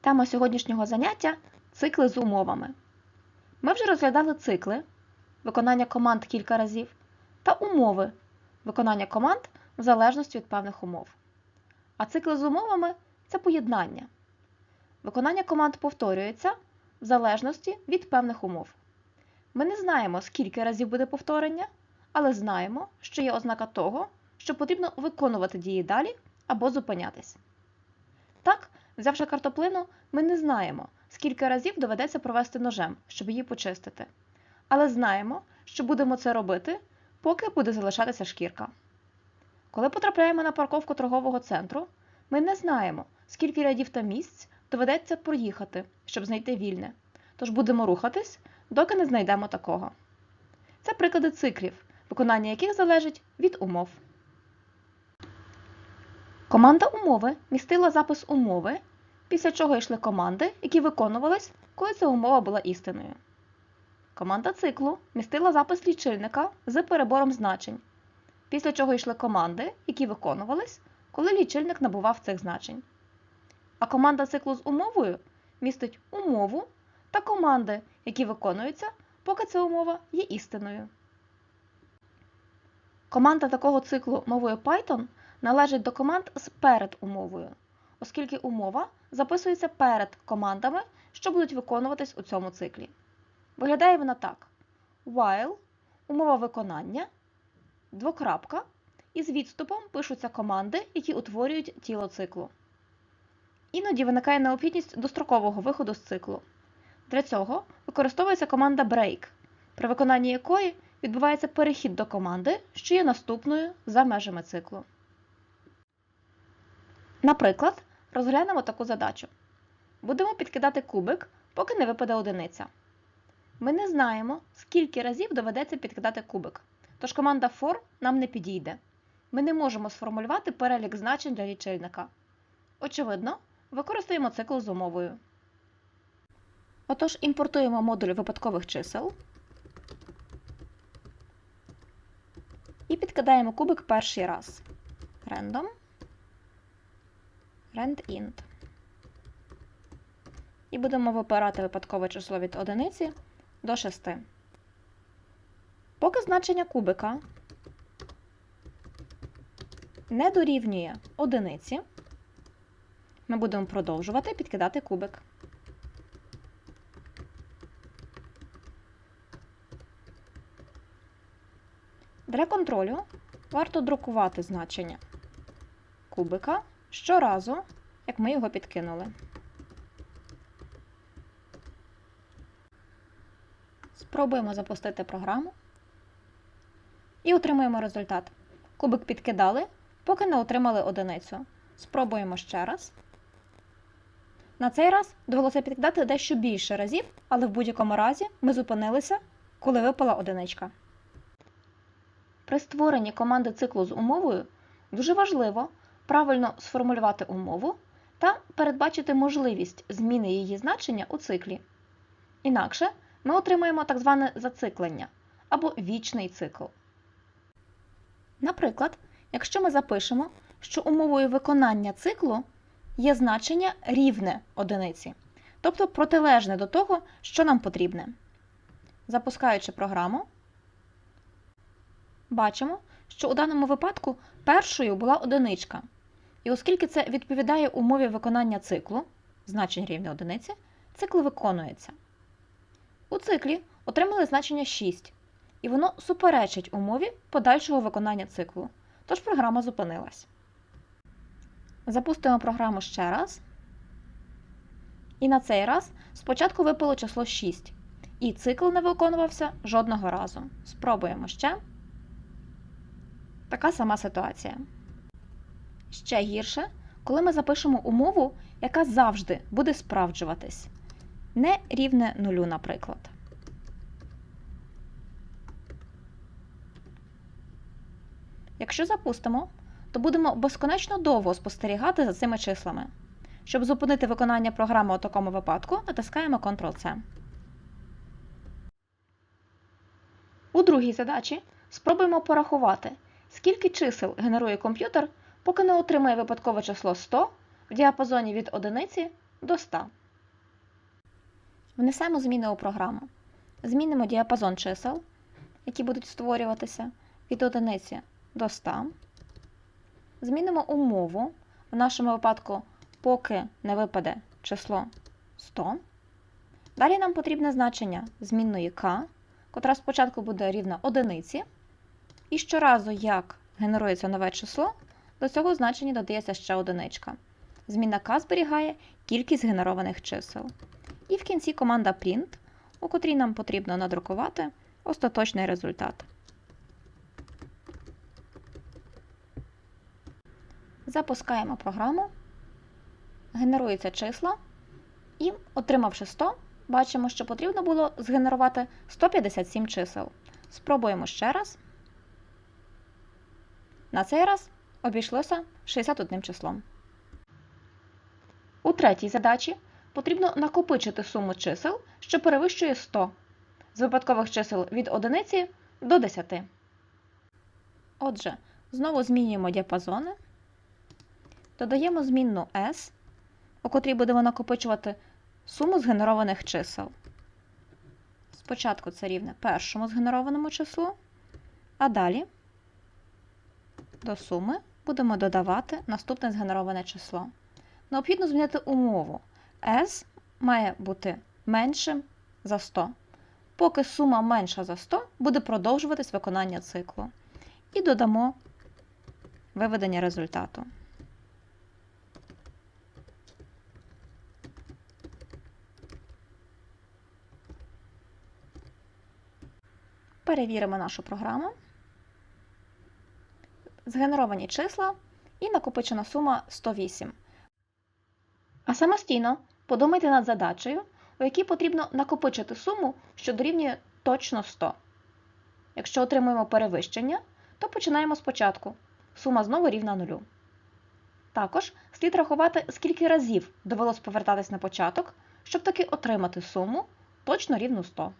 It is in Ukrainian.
Тема сьогоднішнього заняття цикли з умовами. Ми вже розглядали цикли виконання команд кілька разів та умови виконання команд в залежності від певних умов. А цикли з умовами це поєднання. Виконання команд повторюється в залежності від певних умов. Ми не знаємо, скільки разів буде повторення, але знаємо, що є ознака того, що потрібно виконувати дії далі або зупинятись. Так, взявши картоплину, ми не знаємо, скільки разів доведеться провести ножем, щоб її почистити. Але знаємо, що будемо це робити, поки буде залишатися шкірка. Коли потрапляємо на парковку торгового центру, ми не знаємо, скільки рядів та місць доведеться проїхати, щоб знайти вільне. Тож будемо рухатись, доки не знайдемо такого. Це приклади циклів, виконання яких залежить від умов. Команда умови містила запис умови, після чого йшли команди, які виконувались, коли ця умова була істиною. Команда циклу містила запис лічильника з перебором значень, після чого йшли команди, які виконувались, коли лічильник набував цих значень. А команда циклу з умовою містить умову та команди, які виконуються, поки ця умова є істиною. Команда такого циклу мовою Python належить до команд з передумовою, оскільки умова записується перед командами, що будуть виконуватись у цьому циклі. Виглядає вона так: while умова виконання, двокрапка, і з відступом пишуться команди, які утворюють тіло циклу. Іноді виникає необхідність дострокового виходу з циклу. Для цього використовується команда break, при виконанні якої відбувається перехід до команди, що є наступною за межами циклу. Наприклад, розглянемо таку задачу. Будемо підкидати кубик, поки не випаде одиниця. Ми не знаємо, скільки разів доведеться підкидати кубик, тож команда for нам не підійде. Ми не можемо сформулювати перелік значень для лічильника. Очевидно, використаємо цикл з умовою. Отож, імпортуємо модуль випадкових чисел і підкидаємо кубик перший раз. Random randint. І будемо вибирати випадкове число від одиниці до 6. Поки значення кубика не дорівнює одиниці, ми будемо продовжувати підкидати кубик. Для контролю варто друкувати значення кубика щоразу, як ми його підкинули. Спробуємо запустити програму і отримуємо результат. Кубик підкидали, поки не отримали одиницю. Спробуємо ще раз. На цей раз довелося підкидати дещо більше разів, але в будь-якому разі ми зупинилися, коли випала одиничка. При створенні команди циклу з умовою дуже важливо правильно сформулювати умову та передбачити можливість зміни її значення у циклі. Інакше ми отримаємо так зване зациклення або вічний цикл. Наприклад, якщо ми запишемо, що умовою виконання циклу є значення рівне одиниці, тобто протилежне до того, що нам потрібне. Запускаючи програму, бачимо, що у даному випадку першою була одиничка. І оскільки це відповідає умові виконання циклу, значень рівня одиниці, цикл виконується. У циклі отримали значення 6, і воно суперечить умові подальшого виконання циклу, тож програма зупинилась. Запустимо програму ще раз. І на цей раз спочатку випало число 6, і цикл не виконувався жодного разу. Спробуємо ще. Така сама ситуація. Ще гірше, коли ми запишемо умову, яка завжди буде справджуватись. Не рівне нулю, наприклад. Якщо запустимо, то будемо безконечно довго спостерігати за цими числами. Щоб зупинити виконання програми у такому випадку, натискаємо Ctrl-C. У другій задачі спробуємо порахувати, скільки чисел генерує комп'ютер, поки не отримає випадкове число 100 в діапазоні від 1 до 100. Внесемо зміни у програму. Змінимо діапазон чисел, які будуть створюватися від одиниці до 100. Змінимо умову. В нашому випадку, поки не випаде число 100. Далі нам потрібне значення змінної k, котра спочатку буде рівна одиниці. І щоразу, як генерується нове число, до цього значення додається ще одиничка. Змінна k зберігає кількість генерованих чисел. І в кінці команда print, у котрій нам потрібно надрукувати остаточний результат. Запускаємо програму, генерується число, і, отримавши 100, бачимо, що потрібно було згенерувати 157 чисел. Спробуємо ще раз. На цей раз обійшлося 61 числом. У третій задачі потрібно накопичити суму чисел, що перевищує 100 з випадкових чисел від 1 до 10. Отже, знову змінюємо діапазони, додаємо змінну S, у котрій будемо накопичувати суму згенерованих чисел. Спочатку це рівне першому згенерованому числу, а далі до суми будемо додавати наступне згенероване число. Необхідно змінити умову. S має бути меншим за 100. Поки сума менша за 100, буде продовжуватись виконання циклу. І додамо виведення результату. Перевіримо нашу програму. Згенеровані числа і накопичена сума 108. А самостійно подумайте над задачею, у якій потрібно накопичити суму, що дорівнює точно 100. Якщо отримуємо перевищення, то починаємо спочатку. Сума знову рівна нулю. Також слід рахувати, скільки разів довелось повертатись на початок, щоб таки отримати суму точно рівну 100.